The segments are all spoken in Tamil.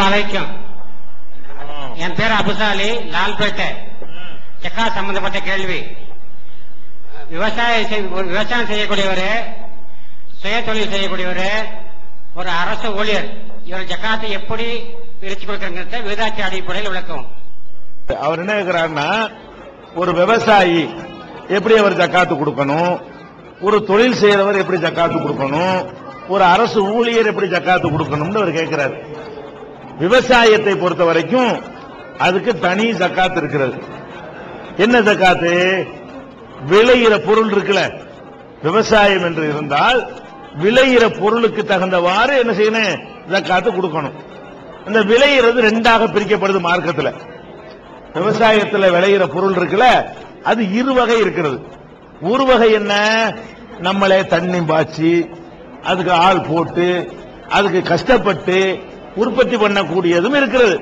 வலைக்கும் என் பேர் அபுசாலி லால்பேட்டை. செக்கா சம்பந்தப்பட்ட கேள்வி. விவசாயம் செய்- ஒரு விவசாயம் செய்யக்கூடியவர் சுய தொழில் செய்யக்கூடியவர் ஒரு அரசு ஊழியர் இவர் ஜக்காத்தை எப்படி பிரிச்சு கொடுக்கறத விகிதாச்சி அடிப்படையில் விளக்கும் அவர் என்ன கேட்கிறாருன்னா ஒரு விவசாயி எப்படி அவர் ஜக்காத்து கொடுக்கணும் ஒரு தொழில் செய்யறவர் எப்படி ஜக்காத்து கொடுக்கணும் ஒரு அரசு ஊழியர் எப்படி ஜக்காத்து கொடுக்கணும்னு அவர் கேட்கிறாரு விவசாயத்தை பொறுத்த வரைக்கும் அதுக்கு தனி ஜக்காத் இருக்கிறது. என்ன ஜக்காத்து? விளையிற பொருள் இருக்குல்ல விவசாயம் என்று இருந்தால் விளையிற பொருளுக்கு தகுந்தவாறு என்ன செய்யணும்? ஜக்காத்து கொடுக்கணும். அந்த விளையிறது ரெண்டாக பிரிக்கப்படுது மார்க்கத்தில். விவசாயத்தில் விளையிற பொருள் இருக்குல்ல அது இரு வகை இருக்கிறது. ஒரு வகை என்ன? நம்மளே தண்ணி பாய்ச்சி அதுக்கு ஆள் போட்டு அதுக்கு கஷ்டப்பட்டு உற்பத்தி பண்ணக்கூடியதும் இருக்கிறது.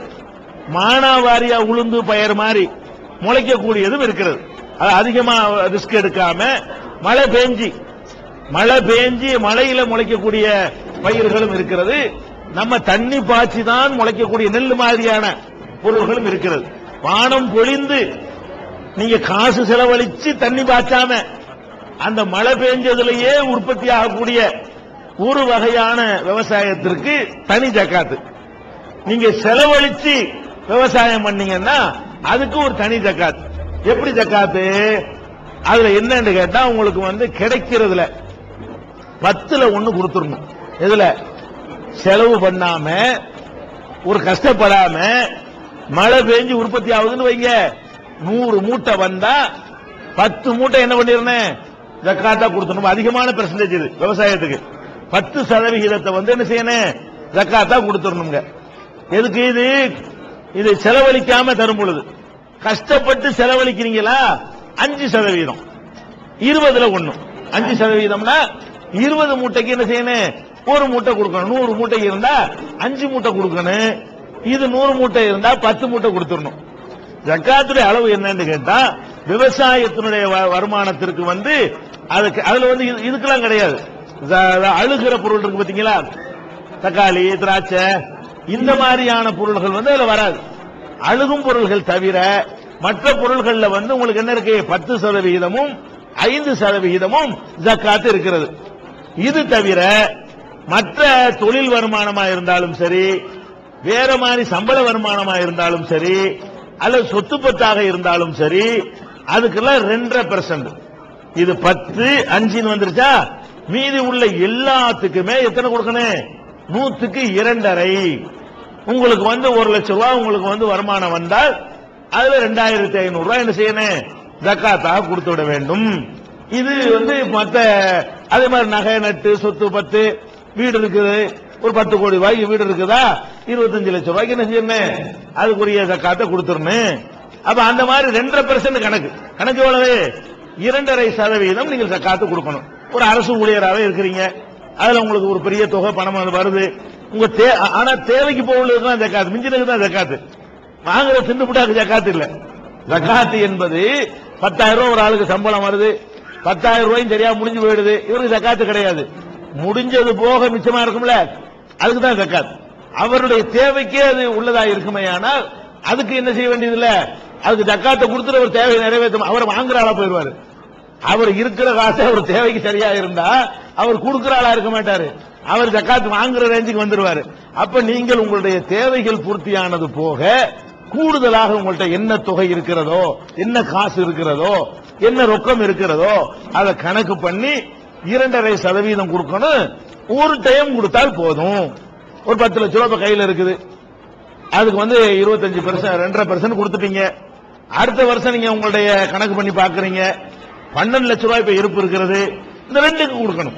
மானாவாரியா உளுந்து பயிர் மாதிரி முளைக்கக்கூடியதும் இருக்கிறது. அது அதிகமா ரிஸ்க் எடுக்காம மழை பெஞ்சி மழை பெஞ்சி மழையில முளைக்கக்கூடிய பயிர்களும் இருக்கிறது. நம்ம தண்ணி பாய்ச்சி தான் முளைக்கக்கூடிய நெல் மாதிரியான பொருள்களும் இருக்கிறது. வானம் பொழிந்து நீங்க காசு செலவழிச்சு தண்ணி பாய்ச்சாம அந்த மழை பெஞ்சதுலயே உற்பத்தி ஆகக்கூடிய ஒரு வகையான விவசாயத்திற்கு தனி ஜக்காத்து. நீங்க செலவழிச்சு விவசாயம் பண்ணீங்கன்னா அதுக்கு ஒரு தனி ஜக்காத்து. எப்படி ஜக்காத்து? அதுல என்னன்னு கேட்டா உங்களுக்கு வந்து கிடைக்கிறதுல பத்துல ஒண்ணு கொடுத்துடணும். எதுல? செலவு பண்ணாம ஒரு கஷ்டப்படாம மழை பெஞ்சு உற்பத்தி ஆகுதுன்னு வைங்க. நூறு மூட்டை வந்தா பத்து மூட்டை என்ன பண்ணிருந்தேன் ஜக்காத்தா கொடுத்துடணும். அதிகமான பெர்சன்டேஜ் இது விவசாயத்துக்கு. பத்து சதவிகிதத்தை வந்து என்ன செய்யணும்? ஜக்காத்தா கொடுத்துடணுங்க. எதுக்கு இது? இது செலவழிக்காம தரும் பொழுது. கஷ்டப்பட்டு செலவழிக்கிறீங்களா? அஞ்சு சதவீதம் இருபதுல ஒண்ணு. அஞ்சு சதவீதம்னா இருபது மூட்டைக்கு என்ன செய்யணும்? ஒரு மூட்டை கொடுக்கணும். நூறு மூட்டை இருந்தா அஞ்சு மூட்டை கொடுக்கணும். இது நூறு மூட்டை இருந்தா பத்து மூட்டை கொடுத்துடணும். ஜக்காத்துடைய அளவு என்னன்னு கேட்டா விவசாயத்தினுடைய வ- வருமானத்திற்கு வந்து அதுக்கு அதுல வந்து இது- இதுக்கெல்லாம் கிடையாது. அழுகிற பொருள் இருக்கு பாத்தீங்களா? தக்காளி திராட்சை இந்த மாதிரியான பொருள்கள் வந்து அதுல வராது. அழுகும் பொருள்கள் தவிர மற்ற பொருள்கள்ல வந்து உங்களுக்கு என்ன இருக்கு? பத்து சதவிகிதமும் ஐந்து சதவிகிதமும் ஜக்காத்து இருக்கிறது. இது தவிர மற்ற தொழில் வருமானமா இருந்தாலும் சரி வேற மாதிரி சம்பள வருமானமா இருந்தாலும் சரி அல்லது சொத்து பத்தாக இருந்தாலும் சரி அதுக்கெல்லாம் ரெண்டரை பெர்சன்ட் இது பத்து அஞ்சுன்னு வந்துருச்சா? மீதி உள்ள எல்லாத்துக்குமே எத்தனை கொடுக்கணும்? நூத்துக்கு இரண்டரை. உங்களுக்கு வந்து ஒரு லட்சம் ரூபாய் உங்களுக்கு வந்து வருமானம் வந்தால் அதுல ரெண்டாயிரத்தி ஐநூறு ரூபாய் என்ன செய்யணும்? ஜக்காத்தாக கொடுத்து விட வேண்டும். இது வந்து மத்த அதே மாதிரி நகை நட்டு சொத்து பத்து வீடு இருக்குது. ஒரு பத்து கோடி ரூபாய்க்கு வீடு இருக்குதா? இருபத்தஞ்சு லட்சம் ரூபாய்க்கு என்ன செய்யணும்? அதுக்குரிய ஜக்காத்தை கொடுத்துடணும். அப்ப அந்த மாதிரி ரெண்டரை பெர்சன்ட் கணக்கு. கணக்கு எவ்வளவு? இரண்டரை சதவீதம் நீங்கள் ஜக்காத்து கொடுக்கணும். ஒரு அரசு ஊழியராகவே இருக்கிறீங்க. அதுல உங்களுக்கு ஒரு பெரிய தொகை பணம் அது வருது. உங்க ஆனா தேவைக்கு போகுள்ளது தான் ஜக்காத்து மிஞ்சினது தான் ஜக்காத்து. வாங்குற திண்டு புட்டாக்கு ஜக்காத்து இல்ல. ஜக்காத்து என்பது பத்தாயிரம் ரூபாய் ஒரு ஆளுக்கு சம்பளம் வருது. பத்தாயிரம் ரூபாயும் சரியா முடிஞ்சு போயிடுது. இவருக்கு ஜக்காத்து கிடையாது. முடிஞ்சது போக மிச்சமா இருக்கும்ல. அதுக்கு தான் ஜக்காத். அவருடைய தேவைக்கே அது உள்ளதா இருக்குமே ஆனால் அதுக்கு என்ன செய்ய வேண்டியது இல்ல அதுக்கு ஜக்காத்தை கொடுத்துட்டு ஒரு தேவையை நிறைவேற்றும். அவர் வாங்குற ஆளா போயிடுவாரு. அவர் இருக்கிற காசு அவர் தேவைக்கு சரியா இருந்தா அவர் கொடுக்கிற ஆளா இருக்க மாட்டாரு. அவர் ஜக்காத்து வாங்குற ரேஞ்சுக்கு வந்துருவாரு. அப்ப நீங்கள் உங்களுடைய தேவைகள் பூர்த்தியானது போக கூடுதலாக உங்கள்ட்ட என்ன தொகை இருக்கிறதோ என்ன காசு இருக்கிறதோ என்ன ரொக்கம் இருக்கிறதோ அதை கணக்கு பண்ணி இரண்டரை சதவீதம் கொடுக்கணும். ஒரு டைம் கொடுத்தால் போதும். ஒரு பத்து லட்ச ரூபாய் கையில் இருக்குது. அதுக்கு வந்து இருபத்தஞ்சு பெர்சன்ட் ரெண்டரை பெர்சன்ட் கொடுத்துட்டீங்க. அடுத்த வருஷம் நீங்க உங்களுடைய கணக்கு பண்ணி பாக்குறீங்க. பன்னெண்டு லட்ச ரூபாய் இப்ப இருப்பு இருக்கிறது. இந்த ரெண்டுக்கு கொடுக்கணும்.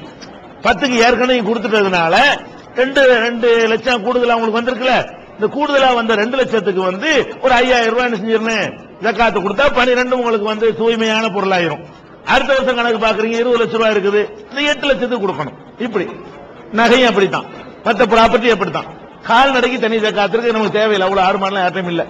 பத்துக்கு ஏற்கனவே கொடுத்துட்டதுனால ரெண்டு ரெண்டு லட்சம் கூடுதலா உங்களுக்கு வந்திருக்குல்ல? இந்த கூடுதலா வந்த ரெண்டு லட்சத்துக்கு வந்து ஒரு ஐயாயிரம் ரூபாய் என்ன செஞ்சிருந்தேன் ஜக்காத்து கொடுத்தா பனிரெண்டு உங்களுக்கு வந்து தூய்மையான பொருளாயிரும். அடுத்த வருஷம் கணக்கு பாக்குறீங்க இருபது லட்சம் ரூபாய் இருக்குது. இந்த எட்டு லட்சத்துக்கு கொடுக்கணும். இப்படி. நகையும் அப்படித்தான். மற்ற ப்ராப்பர்ட்டி அப்படித்தான். கால்நடைக்கு தனி ஜக்காத்திற்கு நமக்கு தேவையில்லை. அவ்வளவு ஆறு மாதம் யார்ட்டையும் இல்லை